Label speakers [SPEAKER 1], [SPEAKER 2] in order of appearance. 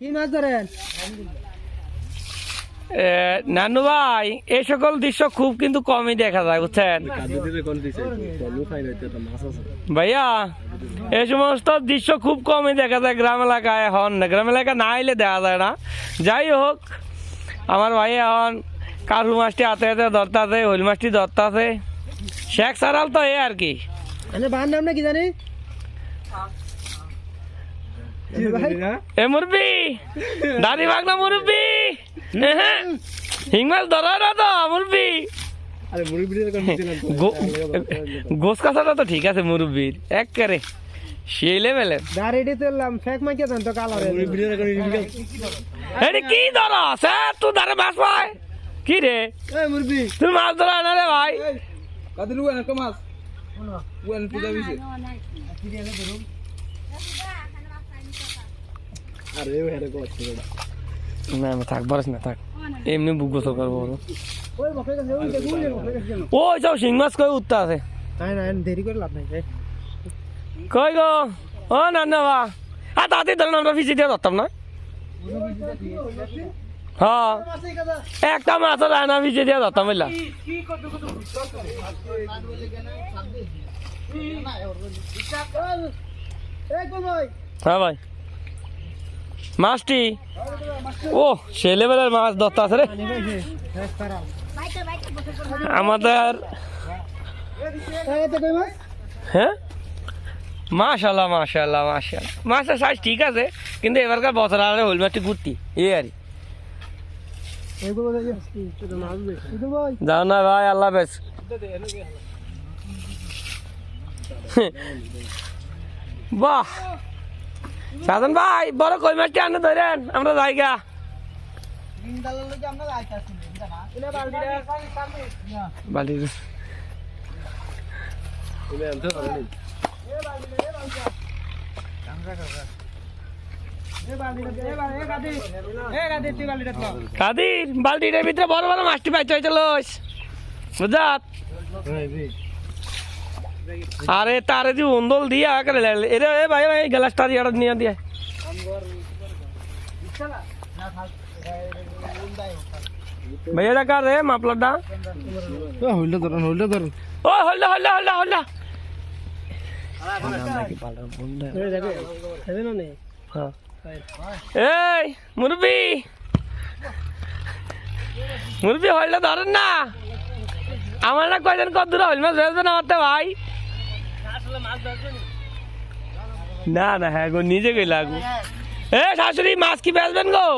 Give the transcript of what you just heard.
[SPEAKER 1] কি মাছ ধরেন?
[SPEAKER 2] এ, নানু ভাই এই সকল দৃশ্য খুব কিন্তু কমই দেখা যায় বুঝছেন? ভাইয়া এই সমস্ত দৃশ্য খুব কমই দেখা যায় গ্রাম এলাকায় এখন। গ্রাম এলাকা না এলে দেখা যায় না। যাই হোক আমার ভাই এখন কারু মাছটি হাতে হাতে ধরতে আছে হইল মাছটি ধরতে আছে শেখ সারাল তো এ আর কি।
[SPEAKER 1] বান নাম না কি জানি?
[SPEAKER 2] এ মুরবি দাড়ি ভাগ না মুরব্বি হিংমাল ধরা না তো মুরব্বি গোস কাছাটা তো ঠিক আছে মুরব্বির এক করে সেই লেভেলের
[SPEAKER 1] দাঁড়িয়ে তুললাম ফেক মাইকে তো কালারে
[SPEAKER 2] এটি কি ধরো স্যার তুই ধরে মাছ পায় কি রে
[SPEAKER 1] এই
[SPEAKER 2] তুই মাছ ধরা না রে ভাই
[SPEAKER 3] কাদের উয়ান একটা মাছ উয়ান পূজা হইছে আরে ও হেরে করছে
[SPEAKER 2] না না, থাক বরস না থাক। এমনি বুক গোসল করব।
[SPEAKER 1] ওই
[SPEAKER 2] সব শিং মাছ কই উঠতে আছে?
[SPEAKER 1] না দেরি করে লাভ নাই
[SPEAKER 2] কই গো? ও না না বা। আর তাতে ধরেন আমরা দিয়ে ধরতাম না। হ্যাঁ। একটা মাছ রায়না ফিসি দিয়ে ধরতাম বুঝলা। হ্যাঁ ভাই। মাছটি? ও, সে মাছ ধরতে আছে রে। আমাদের হ্যাঁ? মাশাল্লাহ মাশাল্লাহ মাশাল্লাহ। মাছের সাইজ ঠিক আছে, কিন্তু এবারকার বছর আরে হইল মাছটি ঘুরতি এই আর যাও না ভাই, আল্লাহ বেশ বাহ! সাধন ভাই, বড় কই মাছটি আনে ধরেন? আমরা জায়গা। বালি বালতিটার ভিতরে বড় বড় মাছটি পাইতে হয়েছে লস বুঝাত? আরে তারে যে উন্দল দিয়া করে এরে এ ভাই ভাই গ্লাসটা দিয়ে নিয়ে দিয়ে। ভাইয়া দেখা রে মাপলাটা।
[SPEAKER 3] হইলে ধরুন হইলে ধরুন।
[SPEAKER 2] ও
[SPEAKER 1] এই যাবে যাবে না নে
[SPEAKER 2] হ্যাঁ। এই মুরবি মুরবি হইলে ধরেন না। আমার না কয়জন কত দূরে হইল মাছ বেসবেন আমার ভাই। না না হ্যাঁ গো নিজে গেল আগু এ শাশুড়ি মাছ কি বেচবেন গো?